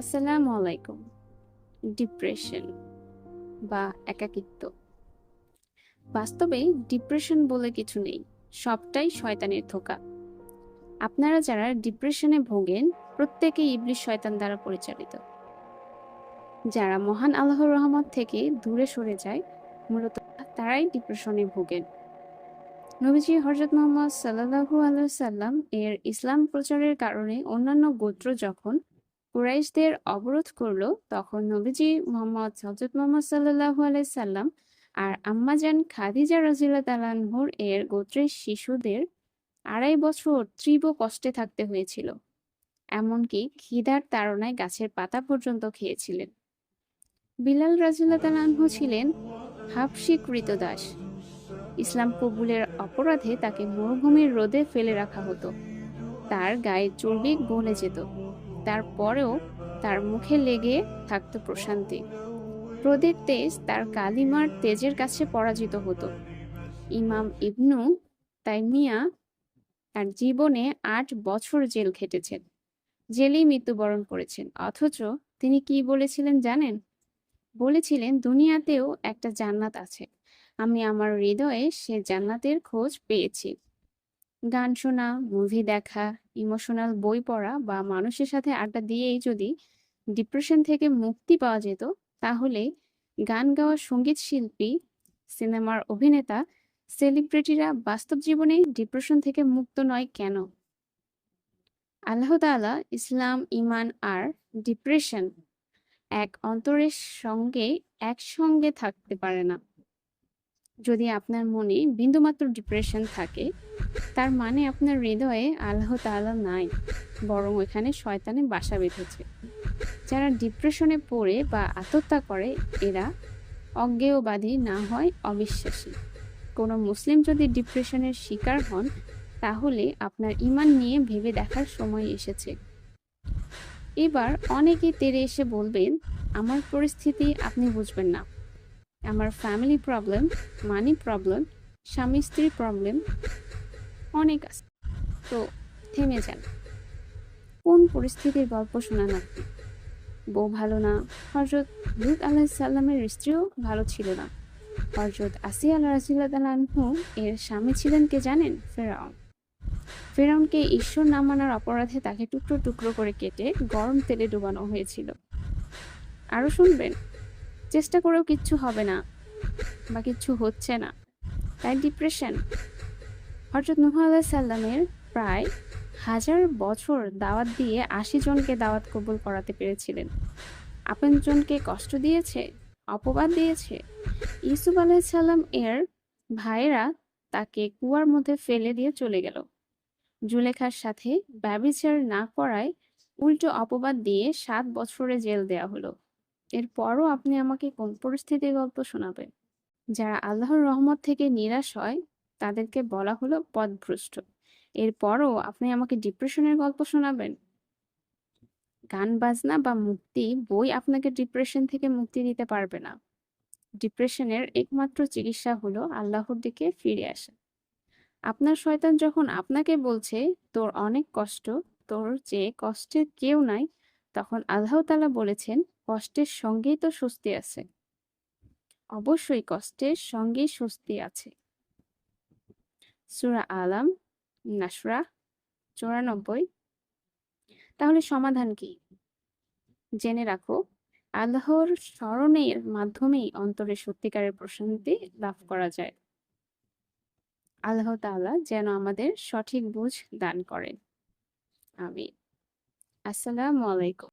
আসসালামু আলাইকুম। ডিপ্রেশন বা একাকিত্ব। বাস্তবে ডিপ্রেশন বলে কিছু নেই, সবটাই শয়তানের ধোকা। আপনারা যারা ডিপ্রেশনে ভোগেন প্রত্যেকেই ইবলিশ শয়তান দ্বারা পরিচালিত। যারা মহান আল্লাহর রহমত থেকে দূরে সরে যায়, মূলত তারাই ডিপ্রেশনে ভোগেন। নবীজি হজরত মোহাম্মদ সাল্লাহু আলাইসাল্লাম এর ইসলাম প্রচারের কারণে অন্যান্য গোত্র যখন কুরাইশদের অবরোধ করল তখন নবীজি মোহাম্মদ হজরত মোহাম্মদ সাল্লাহু আলাইসাল্লাম আর আম্মাজান খাদিজা রাজিল্লা তালানহুর এর গোত্রের শিশুদের আড়াই বছর তীব্র কষ্টে থাকতে হয়েছিল। এমনকি খিদার তাড়নায় গাছের পাতা পর্যন্ত খেয়েছিলেন। বিলাল রাজিল্লা তালানহু ছিলেন হাফসি কৃতদাস। ইসলাম কবুলের অপরাধে তাকে মরুভূমির রোদে ফেলে রাখা হতো। তার গায়ে চর্বি গলে যেত। তারপরেও তার মুখে লেগে থাকত প্রশান্তি। রোদের তেজ তার কালিমার তেজের কাছে পরাজিত হতো। ইমাম ইবনু তাইমিয়া তার জীবনে আট বছর জেল খেটেছেন, জেলেই মৃত্যুবরণ করেছেন। অথচ তিনি কি বলেছিলেন জানেন? বলেছিলেন, দুনিয়াতেও একটা জান্নাত আছে। আমি আমার হৃদয়ে সে জান্নাতের খোঁজ পেয়েছি। গান শোনা, মুভি দেখা ইমোশনাল বই পড়া বা মানুষের সাথে আড্ডা দিয়েই যদি ডিপ্রেশন থেকে মুক্তি পাওয়া যেত, তাহলে গান গাওয়া সংগীত শিল্পী, সিনেমার অভিনেতা সেলিব্রিটিরা বাস্তব জীবনে ডিপ্রেশন থেকে মুক্ত নয় কেন? আল্লাহ তাআলা ইসলাম ইমান আর ডিপ্রেশন এক অন্তরের সঙ্গে একসঙ্গে থাকতে পারে না। যদি আপনার মনে বিন্দুমাত্র ডিপ্রেশন থাকে তার মানে আপনার হৃদয়ে আল্লাহ তাআলা নাই, বরং এখানে শয়তানে বাসা বেঁধেছে। যারা ডিপ্রেশনে পড়ে বা আত্মহত্যা করে, এরা অজ্ঞেয়বাদী না হয় অবিশ্বাসী। কোনো মুসলিম যদি ডিপ্রেশনের শিকার হন, তাহলে আপনার ইমান নিয়ে ভেবে দেখার সময় এসেছে। এবার অনেকে তেরে এসে বলবেন, আমার পরিস্থিতি আপনি বুঝবেন না। আমার ফ্যামিলি প্রবলেম মানি প্রবলেম স্বামী স্ত্রী প্রবলেম অনেক আছে। তো থেমে যান, কোন পরিস্থিতির গল্প শোনান বউ ভালো না হজরত লুত আলাহিসাল্লামের স্ত্রীও ভালো ছিল না। হজরত আসিয়া আল্লাহ রাজিল্লাহু এর স্বামী ছিলেন কে জানেন? ফেরাউন। ফেরাউনকে ঈশ্বর না মানার অপরাধে তাকে টুকরো টুকরো করে কেটে গরম তেলে ডুবানো হয়েছিল। আরও শুনবেন, চেষ্টা করেও কিচ্ছু হবে না, বা কিচ্ছু হচ্ছে না। তাই ডিপ্রেশন হজরত নুহ আল্লাহ সাল্লামের প্রায় হাজার বছর দাওয়াত দিয়ে আশি জনকে দাওয়াত কবুল করাতে পেরেছিলেন। আপনজনকে কষ্ট দিয়েছে, অপবাদ দিয়েছে। ইসুফ আলাইসাল্লাম এর ভাইয়েরা তাকে কুয়ার মধ্যে ফেলে দিয়ে চলে গেল। জুলেখার সাথে ব্যবিচার না করায় উল্টো অপবাদ দিয়ে সাত বছরে জেল দেয়া হলো। এরপরও আপনি আমাকে কোন পরিস্থিতির গল্প শোনাবেন? যারা আল্লাহর রহমত থেকে নিরাশ হয় তাদেরকে বলা হলো পথভ্রষ্ট এরপরও আপনি আমাকে ডিপ্রেশনের গল্প শোনাবেন? গান, বাজনা বা মুক্তি, বই আপনাকে ডিপ্রেশন থেকে মুক্তি দিতে পারবে না। ডিপ্রেশনের একমাত্র চিকিৎসা হলো আল্লাহর দিকে ফিরে আসা। আপনার শয়তান যখন আপনাকে বলছে, তোর অনেক কষ্ট, তোর যে কষ্টের কেউ নাই, তখন আল্লাহ তালা বলেছেন, কষ্টের সঙ্গেই তো স্বস্তি আছে। অবশ্যই কষ্টের সঙ্গেই স্বস্তি আছে। সুরা আলাম, নাসরা, চৌরানব্বই। তাহলে সমাধান কি? জেনে রাখো, আল্লাহর স্মরণের মাধ্যমেই অন্তরে সত্যিকারের প্রশান্তি লাভ করা যায়। আল্লাহ তাআলা যেন আমাদের সঠিক বুঝ দান করেন। আমি আসসালামু আলাইকুম।